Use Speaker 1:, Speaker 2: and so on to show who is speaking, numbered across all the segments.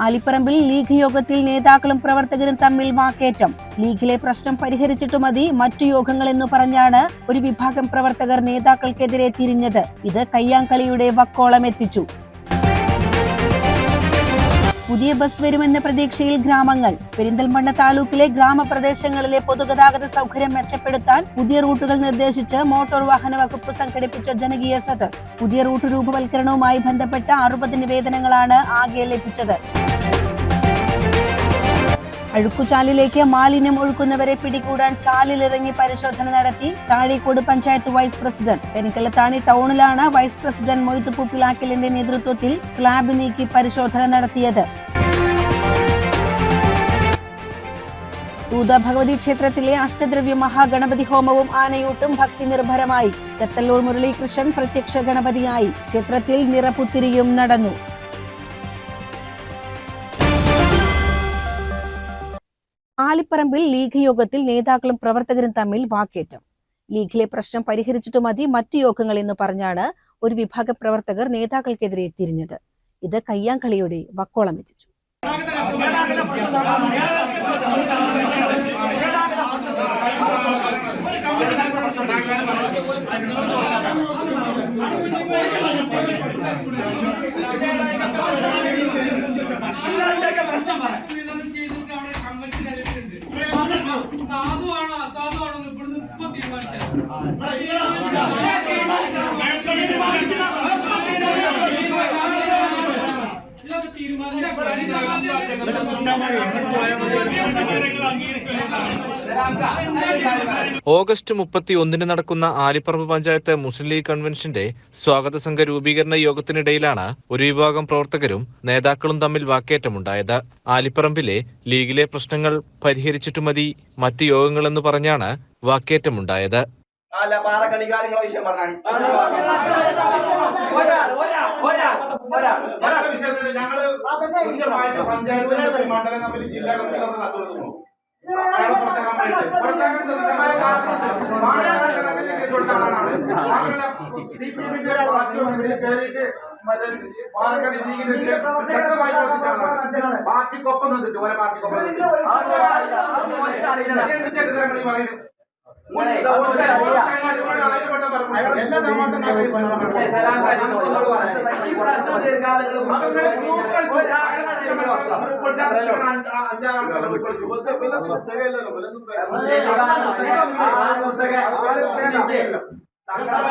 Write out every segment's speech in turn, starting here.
Speaker 1: ആലിപ്പറമ്പിൽ league യോഗത്തിൽ നേതാക്കളും പ്രവർത്തകരും തമ്മിൽ വാക്കേറ്റം. ലീഗിലെ പ്രശ്നം പരിഹരിച്ചിട്ടു മതി മറ്റു യോഗങ്ങളെന്ന് പറഞ്ഞാണ് ഒരു വിഭാഗം പ്രവർത്തകർ നേതാക്കൾക്കെതിരെ തിരിഞ്ഞത്. ഇത് കയ്യാങ്കളിയുടെ വക്കോളം എത്തിച്ചു പുതിയ ബസ് വരുമെന്ന പ്രതീക്ഷയിൽ ഗ്രാമങ്ങൾ. പെരിന്തൽമണ്ണ താലൂക്കിലെ ഗ്രാമപ്രദേശങ്ങളിലെ പൊതുഗതാഗത സൗകര്യം മെച്ചപ്പെടുത്താൻ പുതിയ റൂട്ടുകൾ നിർദ്ദേശിച്ച് മോട്ടോർ വാഹന വകുപ്പ് സംഘടിപ്പിച്ച ജനകീയ സദസ് പുതിയ റൂട്ട് രൂപവൽക്കരണവുമായി ബന്ധപ്പെട്ട അറുപത് നിവേദനങ്ങളാണ് ആകെ ലഭിച്ചത്. അഴുക്കുചാലിലേക്ക് മാലിന്യം ഒഴുക്കുന്നവരെ പിടികൂടാൻ ചാലിലിറങ്ങി പരിശോധന നടത്തി താഴേക്കോട് പഞ്ചായത്ത് വൈസ് പ്രസിഡന്റ് പെരിക്കലത്താണി ടൗണിലാണ് വൈസ് പ്രസിഡന്റ് മൊയ്ത്ത് പൂപ്പിലാക്കലിന്റെ നേതൃത്വത്തിൽ സ്ലാബ് നീക്കി പരിശോധന നടത്തിയത്. ഭഗവതി ക്ഷേത്രത്തിലെ അഷ്ടദ്രവ്യ മഹാഗണപതി ഹോമവും ആനയൂട്ടും ഭക്തി നിർഭരമായി. ചത്തല്ലൂർ മുരളീകൃഷ്ണൻ പ്രത്യക്ഷ ഗണപതിയായി ക്ഷേത്രത്തിൽ നിറപുത്തിരിയും നടന്നു. ആലിപ്പറമ്പിൽ ലീഗ് യോഗത്തിൽ നേതാക്കളും പ്രവർത്തകരും തമ്മിൽ വാക്കേറ്റം. ലീഗിലെ പ്രശ്നം പരിഹരിച്ചിട്ട് മതി മറ്റു യോഗങ്ങൾ എന്ന് പറഞ്ഞാണ് ഒരു വിഭാഗ പ്രവർത്തകർ നേതാക്കൾക്കെതിരെ തിരിഞ്ഞത്. ഇത് കയ്യാങ്കളിയുടെ വക്കോളം എത്തിച്ചു.
Speaker 2: സാധുവാണോ അസാധുവാണോ ഇവിടുന്ന് ഇപ്പൊ തീരുമാനിച്ചത്
Speaker 3: ഓഗസ്റ്റ് മുപ്പത്തി ഒന്നിന് നടക്കുന്ന ആലിപ്പറമ്പ് പഞ്ചായത്ത് മുസ്ലിം ലീഗ് കൺവെൻഷന്റെ സ്വാഗത സംഘ രൂപീകരണ യോഗത്തിനിടയിലാണ് ഒരു വിഭാഗം പ്രവർത്തകരും നേതാക്കളും തമ്മിൽ വാക്കേറ്റമുണ്ടായത്. ആലിപ്പറമ്പിലെ ലീഗിലെ പ്രശ്നങ്ങൾ പരിഹരിച്ചിട്ടു മതി മറ്റ് യോഗങ്ങളെന്ന് പറഞ്ഞാണ് വാക്കേറ്റമുണ്ടായത്.
Speaker 4: അല്ല പാറ കാര്യങ്ങളെ വിഷയം പറഞ്ഞാണ്. ഒരാൾ ഒരാൾ ഒരാൾ ഒരാൾ.
Speaker 5: ഞങ്ങളുടെ വിഷയത്തിൽ ഞങ്ങൾ കൃത്യമായിട്ട് പഞ്ചായത്ത് മണ്ഡലം കമ്മിറ്റി ജില്ലാ കമ്മിറ്റി. പാർട്ടിക്കൊപ്പം നിന്നിട്ട് ഓരോ പാർട്ടിക്കൊപ്പം നിന്നിട്ട്. എന്ത് ചരിത്രമാണ് ഈ പറയുന്നത്? ഒരു ഒരു ആയിരപ്പെട്ട പറഞ്ഞു.
Speaker 4: സലാം കാര്യം നമ്മളോട് പറയാം. ഈ പ്രശ്നം തീർക്കാതെ നിങ്ങൾ
Speaker 5: അതങ്ങനെ
Speaker 4: മുന്നോട്ട്
Speaker 5: ഗ്രൂപ്പ്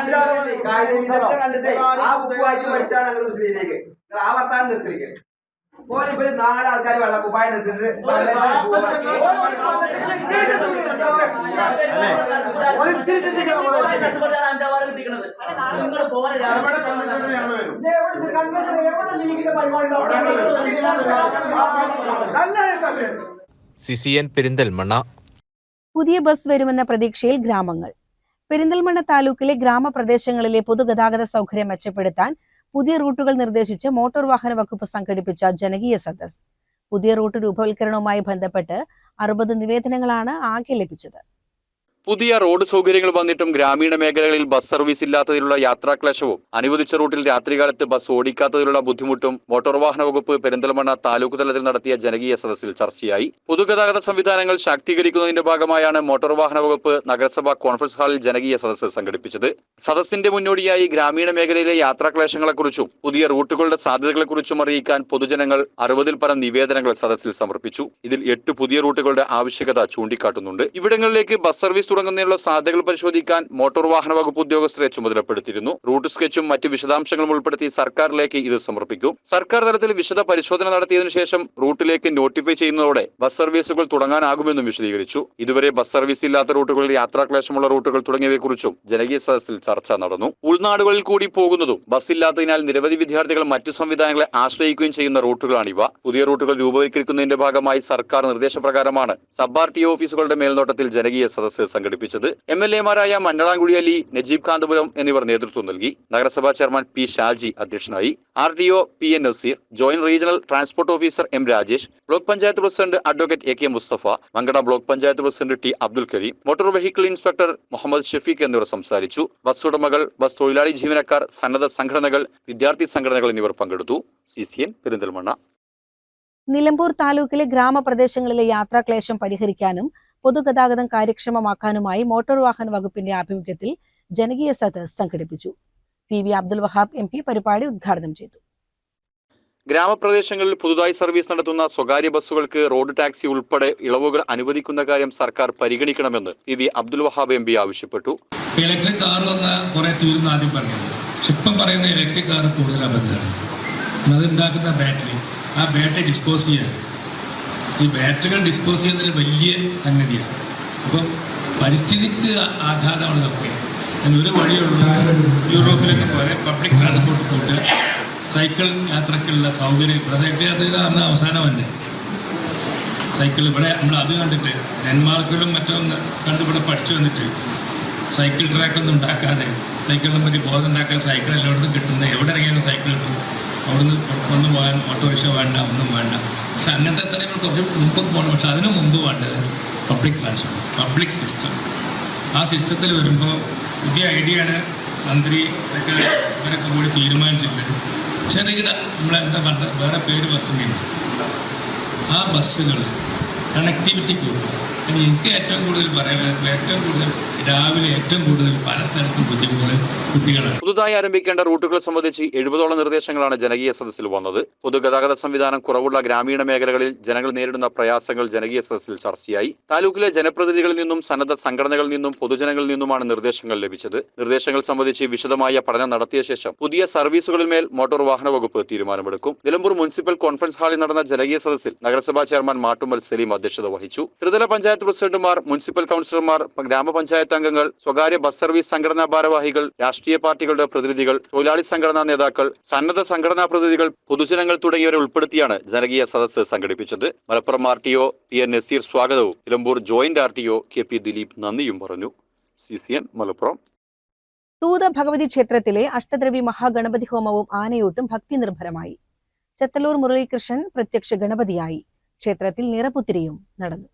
Speaker 4: ഒരാളെ കണ്ടിട്ട് ആ ബുക്ക് വായിച്ച് പഠിച്ചാണ് ഞങ്ങൾ മുസ്ലിമിലേക്ക് ആ വർത്താനം നിർത്തിയിരിക്കുന്നത് ഓരിപ്പോ നാലാൾക്കാർ വെള്ളം കുപ്പായ നിർത്തിട്ട്
Speaker 5: നമ്മുടെ കമ്മീഷനിൽ ഞങ്ങൾ വരും.
Speaker 3: C C N Perinthalmanna.
Speaker 1: പുതിയ ബസ് വരുമെന്ന പ്രതീക്ഷയിൽ ഗ്രാമങ്ങൾ. പെരിന്തൽമണ്ണ താലൂക്കിലെ ഗ്രാമപ്രദേശങ്ങളിലെ പൊതുഗതാഗത സൗകര്യം മെച്ചപ്പെടുത്താൻ പുതിയ റൂട്ടുകൾ നിർദ്ദേശിച്ച് മോട്ടോർ വാഹന വകുപ്പ് സംഘടിപ്പിച്ച ജനകീയ സദസ് പുതിയ റൂട്ട് രൂപവൽക്കരണവുമായി ബന്ധപ്പെട്ട് അറുപത് നിവേദനങ്ങളാണ് ആകെ ലഭിച്ചത്.
Speaker 6: പുതിയ റോഡ് സൗകര്യങ്ങൾ വന്നിട്ടും ഗ്രാമീണ മേഖലകളിൽ ബസ് സർവീസ് ഇല്ലാത്തതിലുള്ള യാത്രാക്ലേശവും അനുവദിച്ച റൂട്ടിൽ രാത്രികാലത്ത് ബസ് ഓടിക്കാത്തതിലുള്ള ബുദ്ധിമുട്ടും മോട്ടോർ വാഹന വകുപ്പ് പെരിന്തൽമണ്ണ താലൂക്ക് തലത്തിൽ നടത്തിയ ജനകീയ സദസ്സിൽ ചർച്ചയായി. പൊതുഗതാഗത സംവിധാനങ്ങൾ ശാക്തീകരിക്കുന്നതിന്റെ ഭാഗമായാണ് മോട്ടോർ വാഹന വകുപ്പ് നഗരസഭാ കോൺഫറൻസ് ഹാളിൽ ജനകീയ സദസ്സ് സംഘടിപ്പിച്ചത്. സദസ്സിന്റെ മുന്നോടിയായി ഗ്രാമീണ മേഖലയിലെ യാത്രാക്ലേശങ്ങളെക്കുറിച്ചും പുതിയ റൂട്ടുകളുടെ സാധ്യതകളെക്കുറിച്ചും അറിയിക്കാൻ പൊതുജനങ്ങൾ അറുപതിൽ പരം നിവേദനങ്ങൾ സദസ്സിൽ സമർപ്പിച്ചു. ഇതിൽ എട്ട് പുതിയ റൂട്ടുകളുടെ ആവശ്യകത ചൂണ്ടിക്കാട്ടുന്നുണ്ട്. ഇവിടങ്ങളിലേക്ക് ബസ് സർവീസ് തുടങ്ങുന്നതിനുള്ള സാധ്യതകൾ പരിശോധിക്കാൻ മോട്ടോർ വാഹന വകുപ്പ് ഉദ്യോഗസ്ഥരെ ചുമതലപ്പെടുത്തിയിരുന്നു. റൂട്ട് സ്കെച്ചും മറ്റ് വിശദാംശങ്ങളും ഉൾപ്പെടുത്തി സർക്കാരിലേക്ക് ഇത് സമർപ്പിക്കും. സർക്കാർ തലത്തിൽ വിശദ പരിശോധന നടത്തിയതിനു ശേഷം റൂട്ടിലേക്ക് നോട്ടിഫൈ ചെയ്യുന്നതോടെ ബസ് സർവീസുകൾ തുടങ്ങാനാകുമെന്നും വിശദീകരിച്ചു. ഇതുവരെ ബസ് സർവീസ് ഇല്ലാത്ത റൂട്ടുകളിൽ യാത്രാക്ലേശമുള്ള റൂട്ടുകൾ തുടങ്ങിയവയെക്കുറിച്ചും ജനകീയ സദസ്സിൽ ചർച്ച നടന്നു. ഉൾനാടുകളിൽ കൂടി പോകുന്നതും ബസ് ഇല്ലാത്തതിനാൽ നിരവധി വിദ്യാർത്ഥികൾ മറ്റു സംവിധാനങ്ങളെ ആശ്രയിക്കുകയും ചെയ്യുന്ന റൂട്ടുകളാണിവ. പുതിയ റൂട്ടുകൾ രൂപവൽക്കരിക്കുന്നതിന്റെ ഭാഗമായി സർക്കാർ നിർദ്ദേശപ്രകാരമാണ് സബ് ആർ ടി ഓഫീസുകളുടെ മേൽനോട്ടത്തിൽ ജനകീയ സദസ്സ് സംഘടിപ്പിച്ചത് എം എൽ എമാരായ മണ്ണളാംകുഴി അലി നജീബ് കാന്തപുരം എന്നിവർ നേതൃത്വം നൽകി. നഗരസഭാ ചെയർമാൻ പി ഷാജി അധ്യക്ഷനായി. R D O P N Nazeer joint regional transport officer M Rajesh block panchayat president advocate A K Mustafa Mankada block panchayat president T Abdul Kareem motor vehicle inspector Muhammad Shefeeq എന്നിവർ സംസാരിച്ചു. Bus ഉടമകൾ bus തൊഴിലാളി ജീവനക്കാർ സന്നദ്ധ സംഘടനകൾ വിദ്യാർത്ഥി സംഘടനകൾ എന്നിവർ പങ്കെടുത്തു. C C N Perinthalmanna.
Speaker 7: Nilambur താലൂക്കിലെ ഗ്രാമപ്രദേശങ്ങളിലെ യാത്രാക്ലേശം പരിഹരിക്കാനും പൊതുഗതാഗതം കാര്യക്ഷമമാക്കാനുമായി മോട്ടോർ വാഹന വകുപ്പിന്റെ ആഭിമുഖ്യത്തിൽ ജനകീയ സദസ് സംഘടിപ്പിച്ചു. P V Abdul Wahab M P പരിപാടി ഉദ്ഘാടനം ചെയ്തു.
Speaker 6: ഗ്രാമപ്രദേശങ്ങളിൽ പുതുതായി സർവീസ് നടത്തുന്ന സ്വകാര്യ ബസ്സുകൾക്ക് റോഡ് ടാക്സി ഉൾപ്പെടെ ഇളവുകൾ അനുവദിക്കുന്ന കാര്യം സർക്കാർ പരിഗണിക്കണമെന്ന് P V Abdul Wahab M P ആവശ്യപ്പെട്ടു.
Speaker 8: ഇലക്ട്രിക് കാർ വന്ന കുറെ തീർന്നു ആദ്യം പറഞ്ഞത് ഇപ്പം പറയുന്ന ഇലക്ട്രിക് കാർ കൂടുതൽ അബദ്ധമാണ് അത് ഉണ്ടാക്കുന്ന ബാറ്ററി. ആ ബാറ്ററി ഡിസ്പോസ് ചെയ്യാൻ ഈ ബാറ്ററികൾ ഡിസ്പോസ് ചെയ്യുന്നതിൽ വലിയ സംഗതിയാണ്. അപ്പം പരിസ്ഥിതിക്ക് ആഘാതമാണ് ഇതൊക്കെ. ഒരു വഴിയുള്ള. യൂറോപ്പിലൊക്കെ പോലെ പബ്ലിക് ട്രാൻസ്പോർട്ട് കൂട്ടുക സൈക്കിൾ യാത്രക്കുള്ള സൗകര്യം. ഇവിടെ സൈക്കിൾ യാത്ര ചെയ്താൽ അന്ന് അവസാനമല്ലേ? സൈക്കിൾ ഇവിടെ നമ്മൾ അത് കണ്ടിട്ട് ഡെൻമാർക്കിലും മറ്റും കണ്ട് ഇവിടെ പഠിച്ചു വന്നിട്ട് സൈക്കിൾ ട്രാക്കൊന്നും ഉണ്ടാക്കാതെ സൈക്കിളിനെ പറ്റി ബോധം ഉണ്ടാക്കാൻ സൈക്കിൾ എല്ലായിടത്തും കിട്ടുന്നത് എവിടെ ഇറങ്ങിയാലും സൈക്കിൾ കിട്ടും. അവിടുന്ന് ഒന്നും പോകാൻ ഓട്ടോറിക്ഷ വേണ്ട ഒന്നും വേണ്ട. പക്ഷെ അങ്ങനത്തെ തന്നെ നമ്മൾ കുറച്ച് മുമ്പ് പോകണം. പക്ഷെ അതിനു മുമ്പ് വേണ്ടത് പബ്ലിക് ട്രാൻസ്പോർട്ട് പബ്ലിക് സിസ്റ്റം ആ സിസ്റ്റത്തിൽ വരുമ്പോൾ പുതിയ ഐഡിയ ആണ് മന്ത്രി ഒക്കെ ഇവരൊക്കെ കൂടി തീരുമാനിച്ചിട്ടുണ്ട്. ചെറുകിട നമ്മളെന്താ പറഞ്ഞ വേറെ പേര് ബസ്സിന്റെ ആ ബസ്സുകൾ കണക്ടിവിറ്റി കൂടുതൽ എനിക്ക് ഏറ്റവും കൂടുതൽ പറയാൻ ഏറ്റവും കൂടുതൽ രാവിലെ ഏറ്റവും കൂടുതൽ പല സ്ഥലത്തും ബുദ്ധിമുട്ടുകൾ
Speaker 6: പുതുതായി ആരംഭിക്കേണ്ട റൂട്ടുകൾ സംബന്ധിച്ച് എഴുപതോളം നിർദ്ദേശങ്ങളാണ് ജനകീയ സദസ്സിൽ വന്നത്. പൊതുഗതാഗത സംവിധാനം കുറവുള്ള ഗ്രാമീണ മേഖലകളിൽ ജനങ്ങൾ നേരിടുന്ന പ്രയാസങ്ങൾ ജനകീയ സദസ്സിൽ ചർച്ചയായി. താലൂക്കിലെ ജനപ്രതിനിധികളിൽ നിന്നും സന്നദ്ധ സംഘടനകളിൽ നിന്നും പൊതുജനങ്ങളിൽ നിന്നുമാണ് നിർദ്ദേശങ്ങൾ ലഭിച്ചത്. നിർദ്ദേശങ്ങൾ സംബന്ധിച്ച് വിശദമായ പഠനം നടത്തിയ ശേഷം പുതിയ സർവീസുകളിൽ മേൽ മോട്ടോർ വാഹന വകുപ്പ് തീരുമാനമെടുക്കും. നിലമ്പൂർ മുനിസിപ്പൽ കോൺഫറൻസ് ഹാളിൽ നടന്ന ജനകീയ സദസ്സിൽ നഗരസഭാ ചെയർമാൻ മാട്ടുമ്മൽ സലീം അധ്യക്ഷത വഹിച്ചു. ത്രിതല പഞ്ചായത്ത് പ്രസിഡന്റുമാർ മുനിസിപ്പൽ കൌൺസിലർമാർ ഗ്രാമപഞ്ചായത്ത് അംഗങ്ങൾ സ്വകാര്യ ബസ് സർവീസ് സംഘടനാ ഭാരവാഹികൾ രാഷ്ട്രീയ പാർട്ടികളുടെ പ്രതിനിധികൾ തൊഴിലാളി സംഘടനാ നേതാക്കൾ സന്നദ്ധ സംഘടനാ പ്രതിനിധികൾ പൊതുജനങ്ങൾ തുടങ്ങിയവരെ ഉൾപ്പെടുത്തിയാണ് ജനകീയ സദസ്സ് സംഘടിപ്പിച്ചത്. Malappuram R T O P N Nazeer സ്വാഗതവും Nilambur joint R T O K P Dileep നന്ദിയും പറഞ്ഞു. C C N Malappuram.
Speaker 7: Thootha Bhagavathi ക്ഷേത്രത്തിലെ അഷ്ടദ്രവി മഹാഗണപതി ഹോമവും ആനയൂട്ടും ഭക്തി നിർഭരമായി ചെത്തലൂർ മുരളീകൃഷ്ണൻ പ്രത്യക്ഷ ഗണപതിയായി ക്ഷേത്രത്തിൽ നിറപുത്തിരിയും നടന്നു.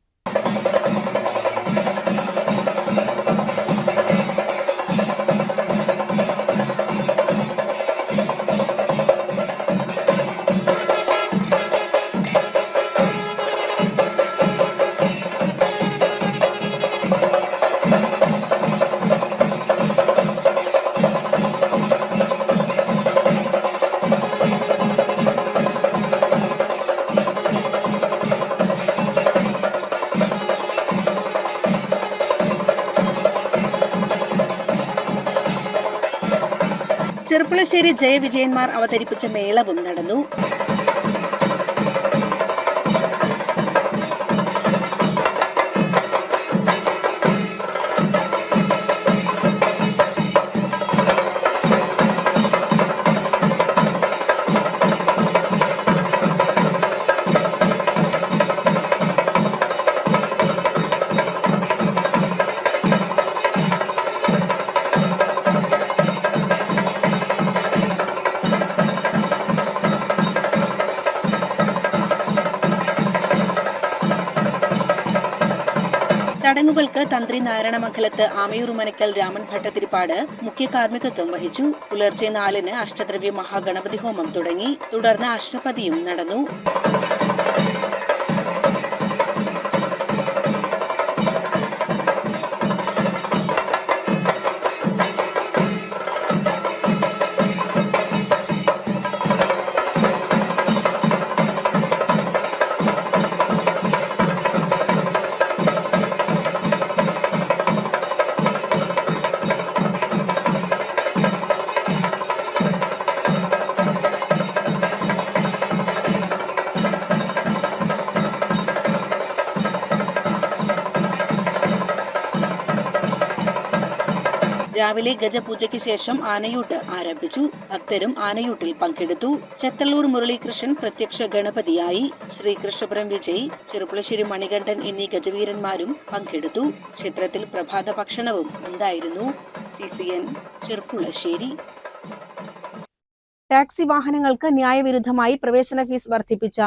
Speaker 7: ചെറുപ്പുളശ്ശേരി ജയവിജയന്മാർ അവതരിപ്പിച്ച മേളവും നടന്നു. ചടങ്ങുകൾക്ക് തന്ത്രി നാരായണമംഗലത്ത് ആമയൂർ മനക്കൽ രാമൻ ഭട്ടതിരിപ്പാട് മുഖ്യ കാർമ്മികത്വം വഹിച്ചു. പുലർച്ചെ നാലിന് അഷ്ടദ്രവ്യ മഹാഗണപതി ഹോമം തുടങ്ങി. തുടർന്ന് അഷ്ടപതിയും നടന്നു. രാവിലെ ഗജപൂജയ്ക്ക് ശേഷം ആനയൂട്ട് ആരംഭിച്ചു. ഭക്തരും ആനയൂട്ടിൽ പങ്കെടുത്തു. ചെത്തള്ളൂർ മുരളീകൃഷ്ണൻ പ്രത്യക്ഷ ഗണപതിയായി. ശ്രീകൃഷ്ണപുരം വിജയ് ചെറുപ്പുളശ്ശേരി മണികണ്ഠൻ എന്നീ ഗജവീരന്മാരും പങ്കെടുത്തു. ക്ഷേത്രത്തിൽ പ്രഭാത ഭക്ഷണവും ഉണ്ടായിരുന്നു. C C N Cherpulassery. Taxi വാഹനങ്ങൾക്ക് ന്യായവിരുദ്ധമായി പ്രവേശന ഫീസ് വർദ്ധിപ്പിച്ച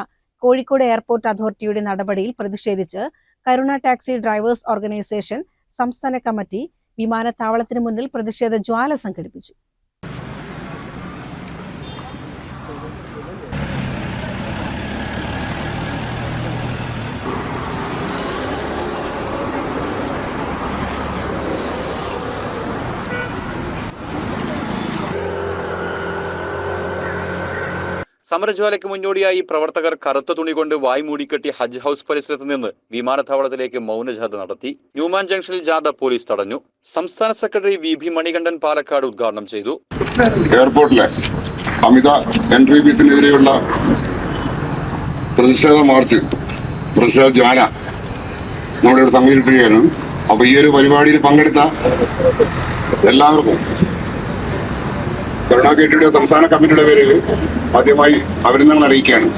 Speaker 7: കോഴിക്കോട് എയർപോർട്ട് അതോറിറ്റിയുടെ നടപടിയിൽ പ്രതിഷേധിച്ച് കരുണ ടാക്സി ഡ്രൈവേഴ്സ് ഓർഗനൈസേഷൻ സംസ്ഥാന കമ്മിറ്റി വിമാനത്താവളത്തിന് മുന്നിൽ പ്രതിഷേധ ജ്വാല സംഘടിപ്പിച്ചു
Speaker 6: സമരജ്വാലയ്ക്ക് മുന്നോടിയായി പ്രവർത്തകർ കറുത്ത തുണി കൊണ്ട് വായ് മൂടിക്കെട്ടി ഹജ്ജ് ഹൗസ് പരിസരത്ത് നിന്ന് വിമാനത്താവളത്തിലേക്ക് മൗനജാഥ നടത്തി. ന്യൂമാൻ ജംഗ്ഷനിൽ ജാഥ പോലീസ് തടഞ്ഞു. സംസ്ഥാന secretary V B Manikandan Palakkad ഉദ്ഘാടനം ചെയ്തു.
Speaker 9: എയർപോർട്ടിലെ അമിത എൻട്രി ഫീസിനെതിരെയുള്ള പ്രതിഷേധ മാർച്ച് പ്രതിഷേധ ജ്വാല നമ്മളിവിടെ സംഘടിപ്പിക്കുകയാണ്. അപ്പൊ ഈ ഒരു പരിപാടിയിൽ പങ്കെടുത്ത എല്ലാവർക്കും കരുണാ സംസ്ഥാന കമ്മിറ്റിയുടെ പേരിൽ ആദ്യമായി അഭിനന്ദനങ്ങൾ അറിയിക്കുകയാണ്.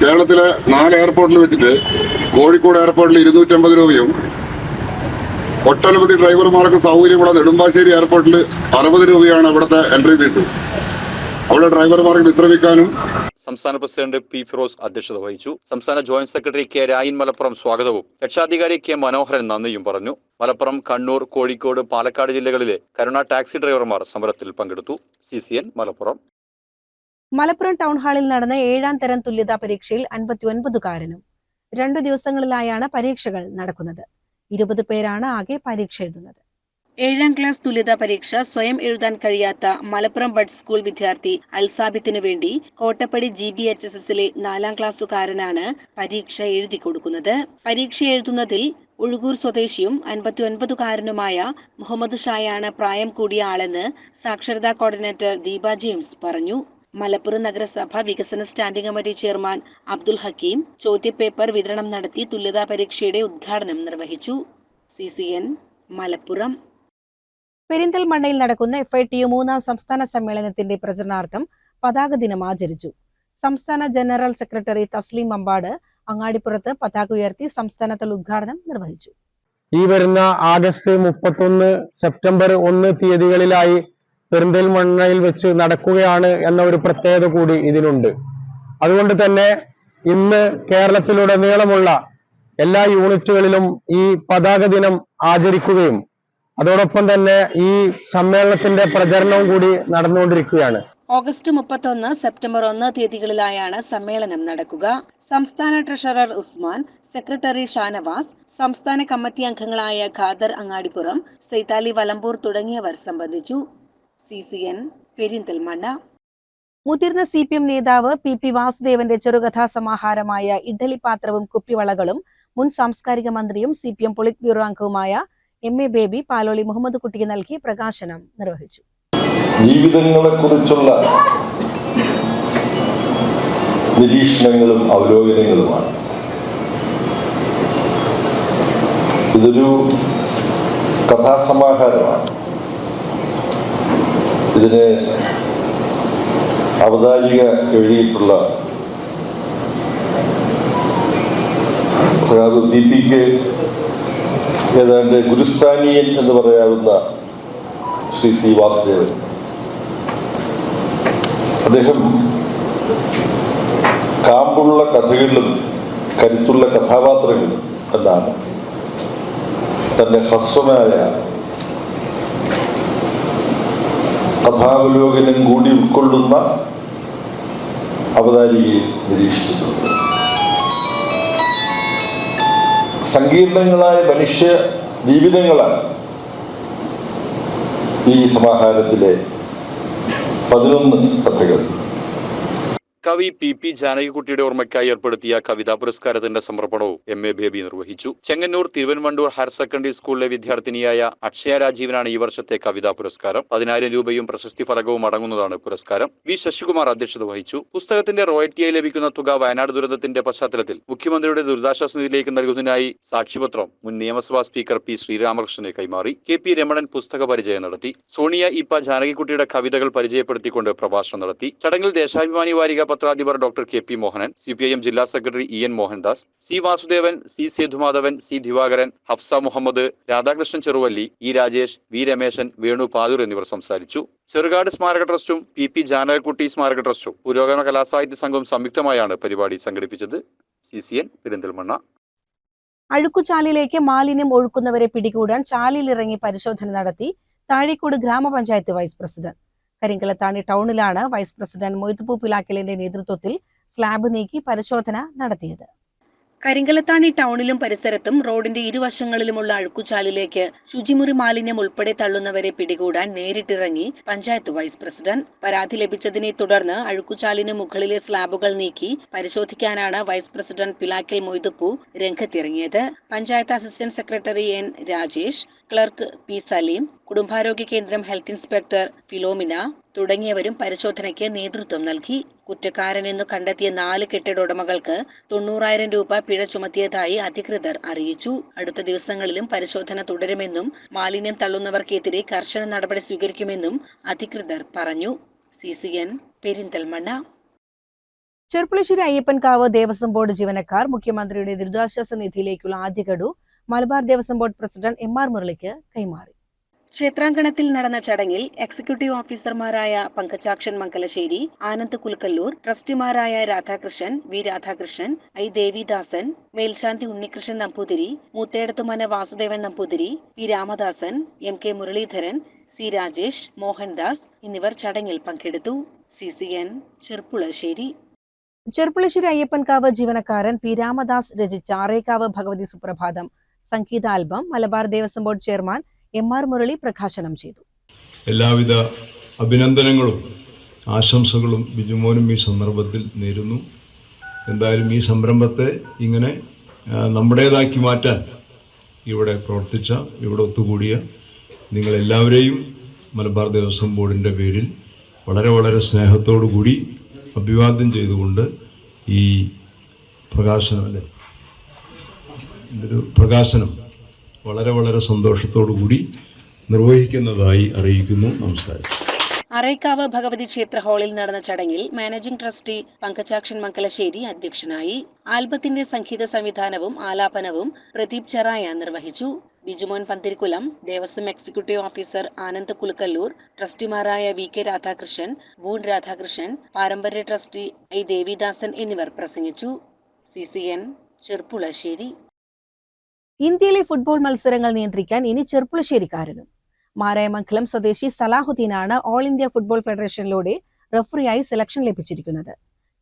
Speaker 9: കേരളത്തിലെ നാല് എയർപോർട്ടിൽ വെച്ചിട്ട് കോഴിക്കോട് എയർപോർട്ടിൽ ഇരുന്നൂറ്റമ്പത് രൂപയും ഒട്ടനവധി ഡ്രൈവർമാർക്ക് സൗകര്യമുള്ള നെടുമ്പാശ്ശേരി എയർപോർട്ടിൽ അറുപത് രൂപയാണ് ഇവിടുത്തെ എൻട്രി ഫീസ്. അവിടെ ഡ്രൈവർമാർക്ക് വിശ്രമിക്കാനും.
Speaker 6: സംസ്ഥാന പ്രസിഡന്റ് പി ഫിറോസ് അധ്യക്ഷത വഹിച്ചു. സംസ്ഥാന joint secretary K Rayin Malappuram സ്വാഗതവും. രക്ഷാധികാരി കെ മനോഹരൻ നന്ദിയും പറഞ്ഞു. മലപ്പുറം കണ്ണൂർ കോഴിക്കോട് പാലക്കാട് ജില്ലകളിലെ കരുണ ടാക്സി ഡ്രൈവർമാർ സമരത്തിൽ പങ്കെടുത്തു. C C N Malappuram.
Speaker 7: Malappuram town ഹാളിൽ നടന്ന ഏഴാം തരം തുല്യതാ പരീക്ഷയിൽ അൻപത്തിയൊൻപതുകാരനും രണ്ടു ദിവസങ്ങളിലായാണ് പരീക്ഷകൾ നടക്കുന്നത്. ഇരുപത് പേരാണ് ആകെ പരീക്ഷ എഴുതുന്നത്. ഏഴാം ക്ലാസ് തുല്യതാ പരീക്ഷ സ്വയം എഴുതാൻ കഴിയാത്ത മലപ്പുറം ബഡ് സ്കൂൾ വിദ്യാർത്ഥി അൽസാബിത്തിനു വേണ്ടി Kottappadi G B H S എസിലെ നാലാം ക്ലാസ്സുകാരനാണ് പരീക്ഷ എഴുതി കൊടുക്കുന്നത്. പരീക്ഷ എഴുതുന്നതിൽ ഉഴുകൂർ സ്വദേശിയും അൻപത്തി ഒൻപതുകാരനുമായ മുഹമ്മദ് ഷായാണ് പ്രായം കൂടിയ ആളെന്ന് സാക്ഷരതാ കോർഡിനേറ്റർ ദീപ ജെയിംസ് പറഞ്ഞു. മലപ്പുറം നഗരസഭ വികസന standing committee chairman Abdul Hakeem ചോദ്യപേപ്പർ വിതരണം നടത്തി തുല്യതാ പരീക്ഷയുടെ ഉദ്ഘാടനം നിർവഹിച്ചു. സി മലപ്പുറം പെരിന്തൽമണ്ണയിൽ നടക്കുന്ന എഫ് ഐ ടി യു മൂന്നാം സംസ്ഥാന സമ്മേളനത്തിന്റെ പ്രചരണാർത്ഥം പതാക ദിനം ആചരിച്ചു. സംസ്ഥാന ജനറൽ സെക്രട്ടറി തസ്ലീം അമ്പാട് അങ്ങാടിപ്പുറത്ത് പതാക ഉയർത്തി സംസ്ഥാനത്തിൽ ഉദ്ഘാടനം നിർവഹിച്ചു.
Speaker 10: ഈ വരുന്ന ആഗസ്റ്റ് മുപ്പത്തൊന്ന് സെപ്റ്റംബർ ഒന്ന് തീയതികളിലായി പെരിന്തൽമണ്ണയിൽ വെച്ച് നടക്കുകയാണ് എന്ന ഒരു പ്രത്യേകത കൂടി ഇതിനുണ്ട്. അതുകൊണ്ട് തന്നെ ഇന്ന് കേരളത്തിലുടനീളമുള്ള എല്ലാ യൂണിറ്റുകളിലും ഈ പതാക ദിനം ആചരിക്കുകയും അതോടൊപ്പം തന്നെ ഈ സമ്മേളനത്തിന്റെ പ്രചരണവും കൂടി നടന്നുകൊണ്ടിരിക്കുകയാണ്.
Speaker 7: ഓഗസ്റ്റ് മുപ്പത്തൊന്ന് സെപ്റ്റംബർ ഒന്ന് തീയതികളിലായാണ് സമ്മേളനം നടക്കുക. സംസ്ഥാന ട്രഷറർ ഉസ്മാൻ സെക്രട്ടറി ഷാനവാസ് സംസ്ഥാന കമ്മിറ്റി അംഗങ്ങളായ ഖാദർ അങ്ങാടിപ്പുറം സൈതാലി വലമ്പൂർ തുടങ്ങിയവർ സംബന്ധിച്ചു. C C N Perinthalmanna. മുതിർന്ന സി പി എം നേതാവ് പി പി വാസുദേവന്റെ ചെറുകഥാ സമാഹാരമായ ഇഡ്ഡലി പാത്രവും കുപ്പിവളകളും മുൻ സാംസ്കാരിക മന്ത്രിയും C P M polit bureau അംഗവുമായ എം എ ബേബി പാലോളി മുഹമ്മദ് കുട്ടിക്ക് നൽകി പ്രകാശനം നിർവഹിച്ചു.
Speaker 11: ജീവിതങ്ങളെക്കുറിച്ചുള്ള നിരീക്ഷണങ്ങളും അവലോകനങ്ങളുമാണ്. ഇതൊരു കഥാസമാഹാരമാണ്. ഇതിന് അവതാരിക എഴുതിയിട്ടുള്ള സഹാബ് ബി പിക്ക് ഏതാണ്ട് ഗുരുസ്ഥാനീയൻ എന്ന് പറയാവുന്ന ശ്രീ സി വാസുദേവൻ. അദ്ദേഹം കാമ്പുള്ള കഥകളിലും കരുത്തുള്ള കഥാപാത്രങ്ങളും എന്നാണ് തന്റെ ഹ്രസ്വമായ കഥാവലോകനം കൂടി ഉൾക്കൊള്ളുന്ന അവതാരിയെ നിരീക്ഷിച്ചിട്ടുണ്ട്. സങ്കീർണങ്ങളായ മനുഷ്യ ജീവിതങ്ങളാണ് ഈ സമാഹാരത്തിലെ പതിനൊന്ന് കഥകൾ.
Speaker 6: കവി പി പി ജാനകിക്കുട്ടിയുടെ ഓർമ്മയ്ക്കായി ഏർപ്പെടുത്തിയ കവിതാ പുരസ്കാരത്തിന്റെ സമർപ്പണവും എം എ ബേബി നിർവഹിച്ചു. ചെങ്ങന്നൂർ തിരുവൻവണ്ടൂർ ഹയർ സെക്കൻഡറി സ്കൂളിലെ വിദ്യാർത്ഥിനിയായ അക്ഷയ രാജീവനാണ് ഈ വർഷത്തെ കവിതാ പുരസ്കാരം. പതിനായിരം രൂപയും പ്രശസ്തി ഫലകവും അടങ്ങുന്നതാണ് പുരസ്കാരം. വി ശശികുമാർ അധ്യക്ഷത വഹിച്ചു. പുസ്തകത്തിന്റെ റോയൽറ്റിയായി ലഭിക്കുന്ന തുക വയനാട് ദുരന്തത്തിന്റെ പശ്ചാത്തലത്തിൽ മുഖ്യമന്ത്രിയുടെ ദുരിതാശ്വാസ നിധിയിലേക്ക് നൽകുന്നതിനായി സാക്ഷിപത്രം മുൻ നിയമസഭാ സ്പീക്കർ പി ശ്രീരാമകൃഷ്ണനെ കൈമാറി. കെ പി രമണൻ പുസ്തക പരിചയം നടത്തി. സോണിയ ഇപ്പ ജാനകിക്കുട്ടിയുടെ കവിതകൾ പരിചയപ്പെടുത്തിക്കൊണ്ട് പ്രഭാഷണം നടത്തി. ചടങ്ങിൽ ദേശാഭിമാനി വാരിക പത്രാധിപർ doctor K P Mohanan C P I M ജില്ലാ secretary E N Mohandas C Vasudevan C Sethumadhavan C Divakaran Hafsa Muhammad Radhakrishnan Cheruvalli E Rajesh V Rameshan Venu Pathoor എന്നിവർ സംസാരിച്ചു. ചെറുകാട് സ്മാരക ട്രസ്റ്റും പി പി ജാനകക്കുട്ടി സ്മാരക ട്രസ്റ്റും പുരോഗമന കലാസാഹിത്യ സംഘവും സംയുക്തമായാണ് പരിപാടി സംഘടിപ്പിച്ചത്. C C N Perinthalmanna.
Speaker 7: അഴുക്കുചാലിലേക്ക് മാലിന്യം ഒഴുക്കുന്നവരെ പിടികൂടാൻ ചാലിലിറങ്ങി പരിശോധന നടത്തി താഴേക്കോട് ഗ്രാമപഞ്ചായത്ത് വൈസ് പ്രസിഡന്റ്. കരിങ്കലത്താണി ടൗണിലാണ് വൈസ് പ്രസിഡന്റ് മൊയ്തുപൂ പിലാക്കലിന്റെ നേതൃത്വത്തിൽ സ്ലാബ് നീക്കി പരിശോധന നടത്തിയത്. കരിങ്കലത്താണി ടൗണിലും പരിസരത്തും റോഡിന്റെ ഇരുവശങ്ങളിലുമുള്ള അഴുക്കുചാലിലേക്ക് ശുചിമുറി മാലിന്യം ഉൾപ്പെടെ തള്ളുന്നവരെ പിടികൂടാൻ നേരിട്ടിറങ്ങി പഞ്ചായത്ത് വൈസ് പ്രസിഡന്റ്. പരാതി ലഭിച്ചതിനെ തുടർന്ന് അഴുക്കുചാലിന് മുകളിലെ സ്ലാബുകൾ നീക്കി പരിശോധിക്കാനാണ് vice president Pilakkal Moythuppu രംഗത്തിറങ്ങിയത്. Panchayat assistant secretary N Rajesh clerk P Saleem കുടുംബാരോഗ്യ കേന്ദ്രം ഹെൽത്ത് ഇൻസ്പെക്ടർ ഫിലോമിന തുടങ്ങിയവരും പരിശോധനയ്ക്ക് നേതൃത്വം നൽകി. കുറ്റക്കാരനെന്നു കണ്ടെത്തിയ നാല് കെട്ടിട ഉടമകൾക്ക് തൊണ്ണൂറായിരം രൂപ പിഴ ചുമത്തിയതായി അധികൃതർ അറിയിച്ചു. അടുത്ത ദിവസങ്ങളിലും പരിശോധന തുടരുമെന്നും മാലിന്യം തള്ളുന്നവർക്കെതിരെ കർശന നടപടി സ്വീകരിക്കുമെന്നും അധികൃതർ പറഞ്ഞു. C C N Perinthalmanna. Cherpulassery Ayyappankavu Devaswom board ജീവനക്കാർ മുഖ്യമന്ത്രിയുടെ ദുരിതാശ്വാസ നിധിയിലേക്കുള്ള ആദ്യ ഗഡു Malabar Devaswom board president M R മുരളിക്ക് കൈമാറി. ക്ഷേത്രാങ്കണത്തിൽ നടന്ന ചടങ്ങിൽ എക്സിക്യൂട്ടീവ് ഓഫീസർമാരായ പങ്കജാക്ഷൻ മംഗലശ്ശേരി ആനന്ദ് കുൽക്കല്ലൂർ ട്രസ്റ്റിമാരായ രാധാകൃഷ്ണൻ വി രാധാകൃഷ്ണൻ ഐ ദേവിദാസൻ മേൽശാന്തി Unnikrishnan Namboothiri Moothedathumana Vasudevan Namboothiri P Ramadasan M K Muraleedharan C Rajesh Mohandas എന്നിവർ ചടങ്ങിൽ പങ്കെടുത്തു. C C N Cherpulassery. Cherpulassery Ayyappankavu ജീവനക്കാരൻ പി രാമദാസ് രചിച്ച ആറേക്കാവ് ഭഗവതി സുപ്രഭാതം. സംഗീത album Malabar Devaswom board chairman M R Murali പ്രകാശനം ചെയ്തു.
Speaker 12: എല്ലാവിധ അഭിനന്ദനങ്ങളും ആശംസകളും ബിജുമോനും ഈ സന്ദർഭത്തിൽ നേരുന്നു. എന്തായാലും ഈ സംരംഭത്തെ ഇങ്ങനെ നമ്മുടേതാക്കി മാറ്റാൻ ഇവിടെ പ്രവർത്തിച്ച ഇവിടെ ഒത്തുകൂടിയ നിങ്ങളെല്ലാവരെയും മലബാർ ദേവസ്വം ബോർഡിന്റെ പേരിൽ വളരെ വളരെ സ്നേഹത്തോടു കൂടി അഭിവാദ്യം ചെയ്തുകൊണ്ട് ഈ പ്രകാശനം അല്ലേ? ഇതൊരു പ്രകാശനം വളരെ വളരെ സന്തോഷത്തോടു കൂടി നിർവഹിക്കുന്നതായി അറിയിക്കുന്നു. നമസ്കാരം.
Speaker 7: അറേക്കാവ് ഭഗവതി ക്ഷേത്ര ഹാളിൽ നടന്ന ചടങ്ങിൽ മാനേജിംഗ് ട്രസ്റ്റി പങ്കജാക്ഷൻ മംഗലശ്ശേരി അധ്യക്ഷനായി. ആൽബത്തിന്റെ സംഗീത സംവിധാനവും ആലാപനവും പ്രദീപ് ചെറായ നിർവഹിച്ചു. ബിജുമോൻ പന്തിരിക്കുലം ദേവസ്വം എക്സിക്യൂട്ടീവ് ഓഫീസർ ആനന്ദ് കുലുക്കല്ലൂർ ട്രസ്റ്റിമാരായ വി കെ രാധാകൃഷ്ണൻ ബൂൺ രാധാകൃഷ്ണൻ പാരമ്പര്യ ട്രസ്റ്റി ഐ ദേവിദാസൻ എന്നിവർ പ്രസംഗിച്ചു. C C N Cherpulassery. ഇന്ത്യയിലെ ഫുട്ബോൾ മത്സരങ്ങൾ നിയന്ത്രിക്കാൻ ഇനി ചെർപ്പുളശ്ശേരിക്കാരനും. മാരായമംഗലം സ്വദേശി സലാഹുദ്ദീനാണ് ഓൾ ഇന്ത്യ ഫുട്ബോൾ ഫെഡറേഷനിലൂടെ റഫറിയായി സെലക്ഷൻ ലഭിച്ചിരിക്കുന്നത്.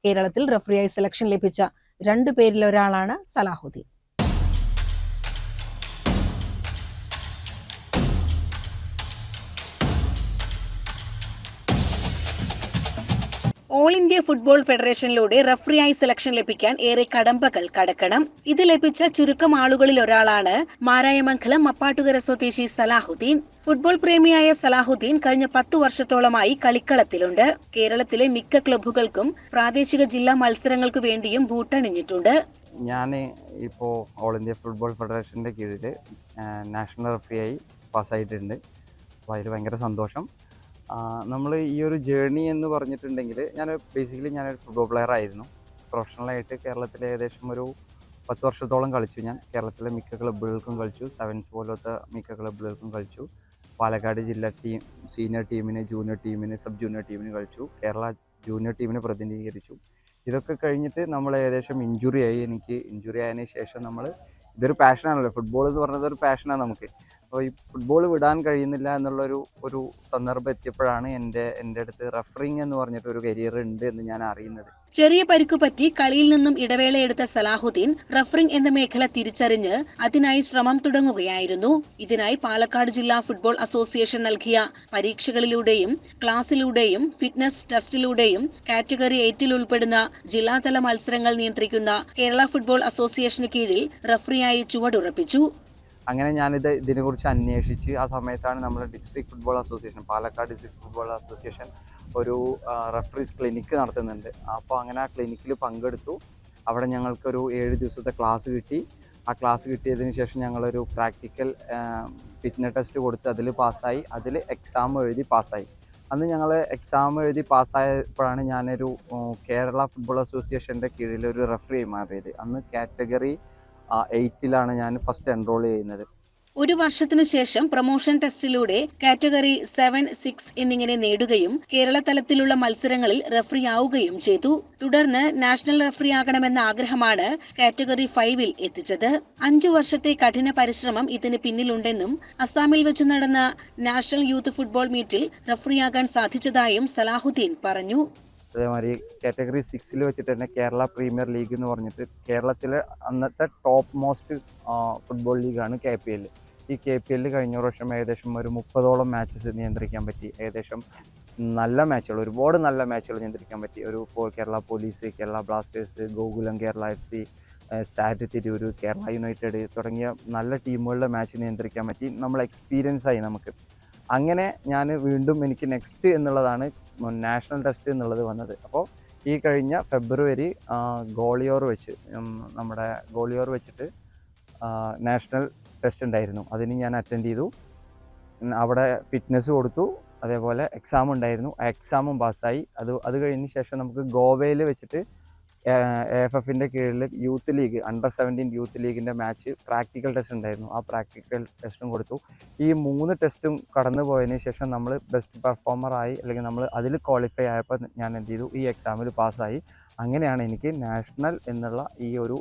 Speaker 7: കേരളത്തിൽ റഫറിയായി സെലക്ഷൻ ലഭിച്ച രണ്ടു പേരിലൊരാളാണ് സലാഹുദ്ദീൻ. ഓൾ ഇന്ത്യ ഫുട്ബോൾ ഫെഡറേഷനിലൂടെ റഫറിയായി സെലക്ഷൻ ലഭിക്കാൻ ഏറെ കടമ്പകൾ കടക്കണം. ഇത് ലഭിച്ച ചുരുക്കം ആളുകളിൽ ഒരാളാണ് മാരായമംഗലം മപ്പാട്ടുകര സ്വദേശി സലാഹുദ്ദീൻ. ഫുട്ബോൾ പ്രേമിയായ സലാഹുദ്ദീൻ കഴിഞ്ഞ പത്തു വർഷത്തോളമായി കളിക്കളത്തിലുണ്ട്. കേരളത്തിലെ മിക്ക ക്ലബ്ബുകൾക്കും പ്രാദേശിക ജില്ലാ മത്സരങ്ങൾക്ക് വേണ്ടിയും ബൂട്ടണിഞ്ഞിട്ടുണ്ട്.
Speaker 13: ഞാൻ ഇപ്പോൾ ഓൾ ഇന്ത്യ ഫുട്ബോൾ ഫെഡറേഷന്റെ കീഴിൽ നാഷണൽ റഫറിയായി പാസ്സായിട്ടുണ്ട് അപ്പോൾ അതിൽ ഭയങ്കര സന്തോഷം. നമ്മൾ ഈ ഒരു ജേർണി എന്ന് പറഞ്ഞിട്ടുണ്ടെങ്കിൽ ഞാൻ ബേസിക്കലി ഞാനൊരു ഫുട്ബോൾ പ്ലെയർ ആയിരുന്നു. പ്രൊഫഷണലായിട്ട് കേരളത്തിൽ ഏകദേശം ഒരു പത്ത് വർഷത്തോളം കളിച്ചു ഞാൻ. കേരളത്തിലെ മിക്ക ക്ലബ്ബുകൾക്കും കളിച്ചു. സെവൻസ് പോലത്തെ മിക്ക ക്ലബ്ബുകൾക്കും കളിച്ചു. പാലക്കാട് ജില്ലാ ടീം സീനിയർ ടീമിന് ജൂനിയർ ടീമിന് സബ് ജൂനിയർ ടീമിന് കളിച്ചു. കേരള ജൂനിയർ ടീമിനെ പ്രതിനിധീകരിച്ചു. ഇതൊക്കെ കഴിഞ്ഞിട്ട് നമ്മൾ ഏകദേശം ഇഞ്ചുറി ആയി. എനിക്ക് ഇഞ്ചുറി ആയതിനു ശേഷം നമ്മൾ ഇതൊരു പാഷനാണല്ലോ ഫുട്ബോൾ എന്ന് പറയുന്നത് ഒരു പാഷനാണ് നമുക്ക്. അപ്പോൾ ഈ ഫുട്ബോൾ വിടാൻ കഴിയുന്നില്ല എന്നുള്ളൊരു ഒരു സന്ദർഭം എത്തിയപ്പോഴാണ് എന്റെ എന്റെ അടുത്ത് റഫറിങ് എന്ന് പറഞ്ഞിട്ട് ഒരു കരിയർ ഉണ്ട് എന്ന് ഞാൻ അറിയുന്നത്.
Speaker 7: ചെറിയ പരിക്കു പറ്റി കളിയിൽ നിന്നും ഇടവേള എടുത്ത സലാഹുദ്ദീൻ റഫറിംഗ് എന്ന മേഖല തിരിച്ചറിഞ്ഞ് അതിനായി ശ്രമം തുടങ്ങുകയായിരുന്നു. ഇതിനായി പാലക്കാട് ജില്ലാ ഫുട്ബോൾ അസോസിയേഷൻ നൽകിയ പരീക്ഷകളിലൂടെയും ക്ലാസ്സിലൂടെയും ഫിറ്റ്നസ് ടെസ്റ്റിലൂടെയും കാറ്റഗറി എയ്റ്റിൽ ഉൾപ്പെടുന്ന ജില്ലാതല മത്സരങ്ങൾ നിയന്ത്രിക്കുന്ന കേരള ഫുട്ബോൾ അസോസിയേഷന് കീഴിൽ റഫറിയായി ചുവടുറപ്പിച്ചു.
Speaker 13: അങ്ങനെ ഞാനിത് ഇതിനെക്കുറിച്ച് അന്വേഷിച്ച് ആ സമയത്താണ് നമ്മുടെ district football association Palakkad district football association ഒരു റെഫറീസ് ക്ലിനിക്ക് നടത്തുന്നുണ്ട്. അപ്പോൾ അങ്ങനെ ആ ക്ലിനിക്കിൽ പങ്കെടുത്തു. അവിടെ ഞങ്ങൾക്കൊരു ഏഴ് ദിവസത്തെ ക്ലാസ് കിട്ടി. ആ ക്ലാസ് കിട്ടിയതിന് ശേഷം ഞങ്ങളൊരു പ്രാക്ടിക്കൽ ഫിറ്റ്നസ് ടെസ്റ്റ് കൊടുത്ത് അതിൽ പാസ്സായി. അതിൽ എക്സാം എഴുതി പാസ്സായി. അന്ന് ഞങ്ങൾ എക്സാം എഴുതി പാസ്സായപ്പോഴാണ് ഞാനൊരു കേരള ഫുട്ബോൾ അസോസിയേഷന്റെ കീഴിൽ ഒരു റെഫറിയായി മാറിയത്. അന്ന് കാറ്റഗറി എയ്റ്റിലാണ് ഞാൻ ഫസ്റ്റ് എൻറോൾ ചെയ്യുന്നത്.
Speaker 7: ഒരു വർഷത്തിനു ശേഷം പ്രൊമോഷൻ ടെസ്റ്റിലൂടെ കാറ്റഗറി സെവൻ സിക്സ് എന്നിങ്ങനെ നേടുകയും കേരള തലത്തിലുള്ള മത്സരങ്ങളിൽ റഫറി ആവുകയും ചെയ്തു. തുടർന്ന് നാഷണൽ റഫറി ആകണമെന്ന ആഗ്രഹമാണ് കാറ്റഗറി ഫൈവിൽ എത്തിച്ചത്. അഞ്ചു വർഷത്തെ കഠിന പരിശ്രമം ഇതിന് പിന്നിലുണ്ടെന്നും അസാമിൽ വെച്ച് നടന്ന നാഷണൽ യൂത്ത് ഫുട്ബോൾ മീറ്റിൽ റഫറിയാകാൻ സാധിച്ചതായും സലാഹുദ്ദീൻ പറഞ്ഞു.
Speaker 13: അതേമാതിരി കാറ്റഗറി സിക്സിൽ വെച്ചിട്ട് തന്നെ കേരള പ്രീമിയർ ലീഗ് എന്ന് പറഞ്ഞിട്ട് കേരളത്തിലെ അന്നത്തെ ടോപ്പ് മോസ്റ്റ് ഫുട്ബോൾ ലീഗാണ് കെ പി എൽ ഈ കെ പി എല്ലിൽ കഴിഞ്ഞ വർഷം ഏകദേശം ഒരു മുപ്പതോളം മാച്ചസ് നിയന്ത്രിക്കാൻ പറ്റി. ഏകദേശം നല്ല മാച്ചുകൾ ഒരുപാട് നല്ല മാച്ചുകൾ നിയന്ത്രിക്കാൻ പറ്റി. ഒരു Kerala police Kerala Blasters Gokulam Kerala F C SAT Tirur Kerala United തുടങ്ങിയ നല്ല ടീമുകളുടെ മാച്ച് നിയന്ത്രിക്കാൻ പറ്റി. നമ്മൾ എക്സ്പീരിയൻസ് ആയി നമുക്ക്. അങ്ങനെ ഞാൻ വീണ്ടും എനിക്ക് നെക്സ്റ്റ് എന്നുള്ളതാണ് നാഷണൽ ടെസ്റ്റ് എന്നുള്ളത് വന്നത്. അപ്പോൾ ഈ കഴിഞ്ഞ ഫെബ്രുവരി ഗോളിയോർ വെച്ച് നമ്മുടെ ഗോളിയോർ വെച്ചിട്ട് നാഷണൽ ടെസ്റ്റ് ഉണ്ടായിരുന്നു. അതിന് ഞാൻ അറ്റൻഡ് ചെയ്തു. അവിടെ ഫിറ്റ്നസ് കൊടുത്തു. അതേപോലെ എക്സാം ഉണ്ടായിരുന്നു. ആ എക്സാമും പാസ്സായി അത് അത് കഴിഞ്ഞ ശേഷം നമുക്ക് ഗോവയിൽ വെച്ചിട്ട് എഫ് എഫിന്റെ കീഴിൽ youth league under seventeen youth ലീഗിന്റെ മാച്ച് പ്രാക്ടിക്കൽ ടെസ്റ്റ് ഉണ്ടായിരുന്നു. ആ പ്രാക്ടിക്കൽ ടെസ്റ്റും കൊടുത്തു. ഈ മൂന്ന് ടെസ്റ്റും കടന്നു പോയതിന് ശേഷം നമ്മൾ ബെസ്റ്റ് പെർഫോമർ ആയി അല്ലെങ്കിൽ നമ്മൾ അതിൽ ക്വാളിഫൈ ആയപ്പോൾ ഞാൻ എന്ത് ചെയ്തു? ഈ എക്സാമിൽ പാസ്സായി അങ്ങനെയാണ് എനിക്ക് നാഷണൽ എന്നുള്ള ഈ ഒരു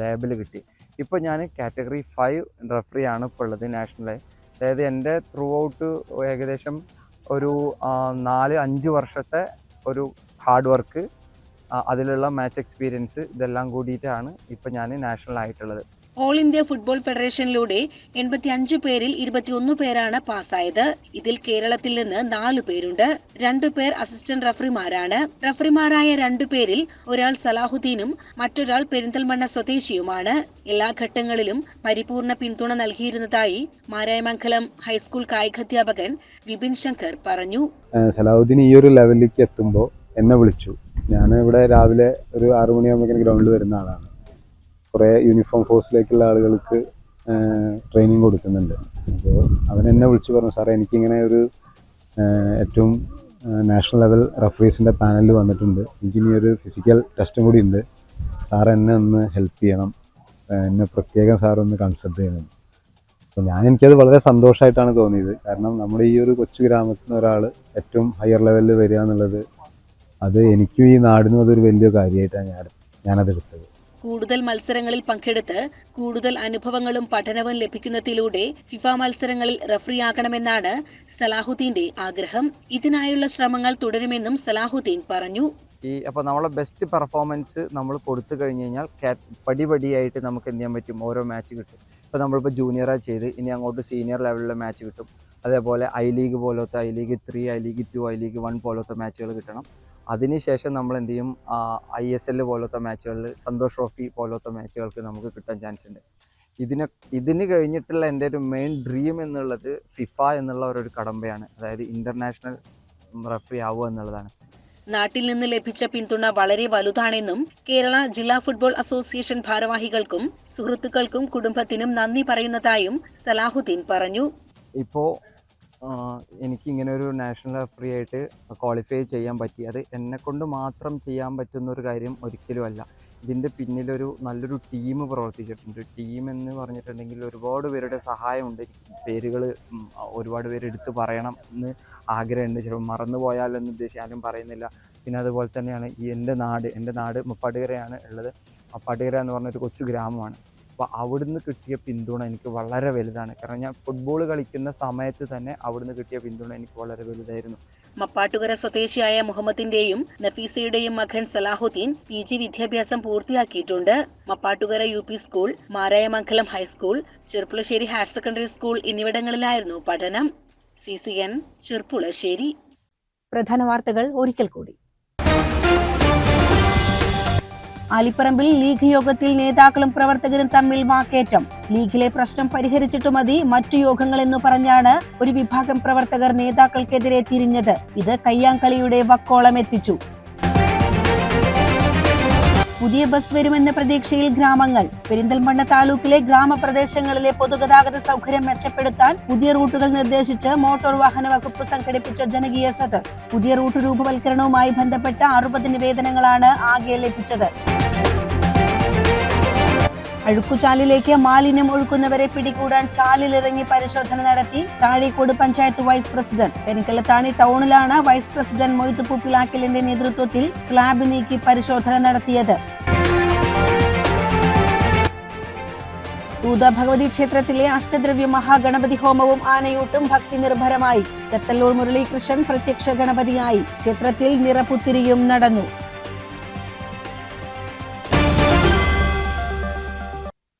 Speaker 13: ലേബിൾ കിട്ടി. ഇപ്പോൾ ഞാൻ കാറ്റഗറി ഫൈവ് റെഫറി ആണ് ഇപ്പോൾ ഉള്ളത് നാഷണൽ അതായത് എന്റെ ത്രൂ ഔട്ട് ഏകദേശം ഒരു നാല് അഞ്ച് വർഷത്തെ ഒരു ഹാർഡ് വർക്ക് അതിലുള്ള മാച്ച് എക്സ്പീരിയൻസ് ഇതെല്ലാം കൂടിയിട്ടാണ് ഇപ്പം ഞാൻ നാഷണൽ ആയിട്ടുള്ളത്.
Speaker 7: ഓൾ ഇന്ത്യ ഫുട്ബോൾ ഫെഡറേഷനിലൂടെ എൺപത്തി അഞ്ച് പേരിൽ ഇരുപത്തിയൊന്ന് പേരാണ് പാസ്സായത്. ഇതിൽ കേരളത്തിൽ നിന്ന് നാലു പേരുണ്ട്. രണ്ടു പേർ അസിസ്റ്റന്റ് റഫറിമാരാണ് റഫറിമാരായ രണ്ടു പേരിൽ ഒരാൾ സലാഹുദ്ദീനും മറ്റൊരാൾ പെരിന്തൽമണ്ണ സ്വദേശിയുമാണ്. എല്ലാ ഘട്ടങ്ങളിലും പരിപൂർണ പിന്തുണ നൽകിയിരുന്നതായി മാരായമംഗലം ഹൈസ്കൂൾ കായികാധ്യാപകൻ വിപിൻ ശങ്കർ പറഞ്ഞു.
Speaker 10: സലാഹുദ്ദീൻ ഈ ഒരു ലെവലിലേക്ക് എത്തുമ്പോൾ എന്നെ വിളിച്ചു. ഞാൻ ഇവിടെ രാവിലെ ഒരു ആറു മണിയാകുമ്പോഴേക്കും ഗ്രൗണ്ടിൽ വരുന്ന ആളാണ്. കുറേ യൂണിഫോം ഫോഴ്സിലേക്കുള്ള ആളുകൾക്ക് ട്രെയിനിങ് കൊടുക്കുന്നുണ്ട്. അപ്പോൾ അവൻ എന്നെ വിളിച്ചു പറഞ്ഞു സാറേ എനിക്കിങ്ങനെ ഒരു ഏറ്റവും നാഷണൽ ലെവൽ റഫറീസിന്റെ പാനലിൽ വന്നിട്ടുണ്ട്. എനിക്കിനി ഒരു ഫിസിക്കൽ ടെസ്റ്റും കൂടി ഉണ്ട്. സാർ എന്നെ ഒന്ന് ഹെൽപ്പ് ചെയ്യണം. എന്നെ പ്രത്യേകം സാർ ഒന്ന് കൺസൾട്ട് ചെയ്യണം. അപ്പോൾ ഞാൻ എനിക്കത് വളരെ സന്തോഷമായിട്ടാണ് തോന്നിയത്. കാരണം നമ്മുടെ ഈ ഒരു കൊച്ചു ഗ്രാമത്തിൽ നിന്ന് ഒരാൾ ഏറ്റവും ഹയർ ലെവലിൽ വരിക എന്നുള്ളത് അത് എനിക്കും ഈ നാടിനും അതൊരു വലിയ കാര്യമായിട്ടാണ് ഞാൻ ഞാനതെടുത്തത്.
Speaker 7: കൂടുതൽ മത്സരങ്ങളിൽ പങ്കെടുത്ത് കൂടുതൽ അനുഭവങ്ങളും പഠനവും ലഭിക്കുന്നതിലൂടെ ഫിഫ മത്സരങ്ങളിൽ റഫറിയാകണമെന്നാണ് സലാഹുദ്ദീന്റെ ആഗ്രഹം. ഇതിനായുള്ള ശ്രമങ്ങൾ തുടരുമെന്നും സലാഹുദ്ദീൻ പറഞ്ഞു.
Speaker 13: ഈ അപ്പോൾ നമ്മളെ ബെസ്റ്റ് പെർഫോമൻസ് നമ്മൾ കൊടുത്തു കഴിഞ്ഞ് കഴിഞ്ഞാൽ പടിപടിയായിട്ട് നമുക്ക് എന്ത് ചെയ്യാൻ പറ്റും? ഓരോ മാച്ച് കിട്ടും. ഇപ്പോൾ നമ്മളിപ്പോൾ ജൂനിയറായി ചെയ്ത് ഇനി അങ്ങോട്ട് സീനിയർ ലെവലിലെ മാച്ച് കിട്ടും. അതേപോലെ ഐ ലീഗ് പോലത്തെ I league three I league two I league one പോലത്തെ മാച്ചുകൾ കിട്ടണം. അതിനുശേഷം നമ്മൾ എന്ത് ചെയ്യും? ഐ എസ് എൽ പോലത്തെ മാച്ചുകളിൽ സന്തോഷ് ട്രോഫി പോലത്തെ മാച്ചുകൾക്ക് നമുക്ക് കിട്ടാൻ ചാൻസ് ഉണ്ട്. ഇതിനെ ഇതിന് കഴിഞ്ഞിട്ടുള്ള എന്റെ ഒരു മെയിൻ ഡ്രീം എന്നുള്ളത് ഫിഫ എന്നുള്ള ഒരു കടമ്പയാണ്. അതായത് ഇന്റർനാഷണൽ റഫറി ആവുക എന്നുള്ളതാണ്.
Speaker 7: നാട്ടിൽ നിന്ന് ലഭിച്ച പിന്തുണ വളരെ വലുതാണെന്നും കേരള ജില്ലാ ഫുട്ബോൾ അസോസിയേഷൻ ഭാരവാഹികൾക്കും സുഹൃത്തുക്കൾക്കും കുടുംബത്തിനും നന്ദി പറയുന്നതായും സലാഹുദ്ദീൻ പറഞ്ഞു.
Speaker 13: ഇപ്പോൾ എനിക്ക് ഇങ്ങനെ ഒരു നാഷണൽ റഫറി ആയിട്ട് ക്വാളിഫൈ ചെയ്യാൻ പറ്റി. അത് എന്നെ കൊണ്ട് മാത്രം ചെയ്യാൻ പറ്റുന്ന ഒരു കാര്യം ഒരിക്കലും അല്ല. ഇതിന്റെ പിന്നിലൊരു നല്ലൊരു ടീം പ്രവർത്തിച്ചിട്ടുണ്ട്. ടീം എന്ന് പറഞ്ഞിട്ടുണ്ടെങ്കിൽ ഒരുപാട് പേരുടെ സഹായമുണ്ട്. പേരുകൾ ഒരുപാട് പേര് എടുത്ത് പറയണം എന്ന് ആഗ്രഹമുണ്ട്. ചിലപ്പോൾ മറന്നു പോയാലെന്ന് ഉദ്ദേശിച്ചാലും പറയുന്നില്ല. പിന്നെ അതുപോലെ തന്നെയാണ് ഈ എന്റെ നാട് എന്റെ നാട് മുപ്പാട്ടുകരയാണ് ഉള്ളത്. മുപ്പാട്ടുകര എന്ന് പറഞ്ഞൊരു കൊച്ചു ഗ്രാമമാണ്. അപ്പോൾ അവിടുന്ന് കിട്ടിയ പിന്തുണ എനിക്ക് വളരെ വലുതാണ്. കാരണം ഞാൻ ഫുട്ബോൾ കളിക്കുന്ന സമയത്ത് തന്നെ അവിടുന്ന് കിട്ടിയ പിന്തുണ എനിക്ക് വളരെ വലുതായിരുന്നു.
Speaker 1: മപ്പാട്ടുകര സ്വദേശിയായ മുഹമ്മദിന്റെയും നഫീസയുടെയും മകൻ സലാഹുദ്ദീൻ പി ജി വിദ്യാഭ്യാസം പൂർത്തിയാക്കിയിട്ടുണ്ട്. Mappattukara U P school Marayamangalam high school Cherupulassery higher secondary school എന്നിവിടങ്ങളിലായിരുന്നു പഠനം. സി സി എൻ ചെറുപ്പുളശ്ശേരി പ്രധാന വാർത്തകൾ ഒരിക്കൽ കൂടി. ആലിപ്പറമ്പിൽ ലീഗ് യോഗത്തിൽ നേതാക്കളും പ്രവർത്തകരും തമ്മിൽ വാക്കേറ്റം. ലീഗിലെ പ്രശ്നം പരിഹരിച്ചിട്ട് മതി മറ്റു യോഗങ്ങളെന്നു പറഞ്ഞാണ് ഒരു വിഭാഗം പ്രവർത്തകർ നേതാക്കൾക്കെതിരെ തിരിഞ്ഞത്. ഇത് കയ്യാങ്കളിയുടെ വക്കോളം എത്തിച്ചു പുതിയ ബസ് വരുമെന്ന പ്രതീക്ഷയിൽ ഗ്രാമങ്ങൾ. പെരിന്തൽമണ്ണ താലൂക്കിലെ ഗ്രാമപ്രദേശങ്ങളിലെ പൊതുഗതാഗത സൗകര്യം മെച്ചപ്പെടുത്താൻ പുതിയ റൂട്ടുകൾ നിർദ്ദേശിച്ച് മോട്ടോർ വാഹന വകുപ്പ് സംഘടിപ്പിച്ച ജനകീയ സദസ് പുതിയ റൂട്ട് രൂപവൽക്കരണവുമായി ബന്ധപ്പെട്ട അറുപത് നിവേദനങ്ങളാണ് ആകെ ലഭിച്ചത്. അഴുക്കുചാലിലേക്ക് മാലിന്യം ഒഴുക്കുന്നവരെ പിടികൂടാൻ ചാലിലിറങ്ങി പരിശോധന നടത്തി താഴേക്കോട് പഞ്ചായത്ത് വൈസ് പ്രസിഡന്റ് പെരിക്കലത്താണി ടൗണിലാണ് വൈസ് പ്രസിഡന്റ് മൊയ്ത്ത് പൂപ്പിലാക്കലിന്റെ നേതൃത്വത്തിൽ സ്ലാബ് നീക്കി പരിശോധന നടത്തിയത്. തൂത ഭഗവതി ക്ഷേത്രത്തിലെ അഷ്ടദ്രവ്യ മഹാഗണപതി ഹോമവും ആനയൂട്ടും ഭക്തി നിർഭരമായി. ചത്തല്ലൂർ മുരളീകൃഷ്ണൻ പ്രത്യക്ഷ ഗണപതിയായി. ക്ഷേത്രത്തിൽ നിറപുത്തിരിയും നടന്നു.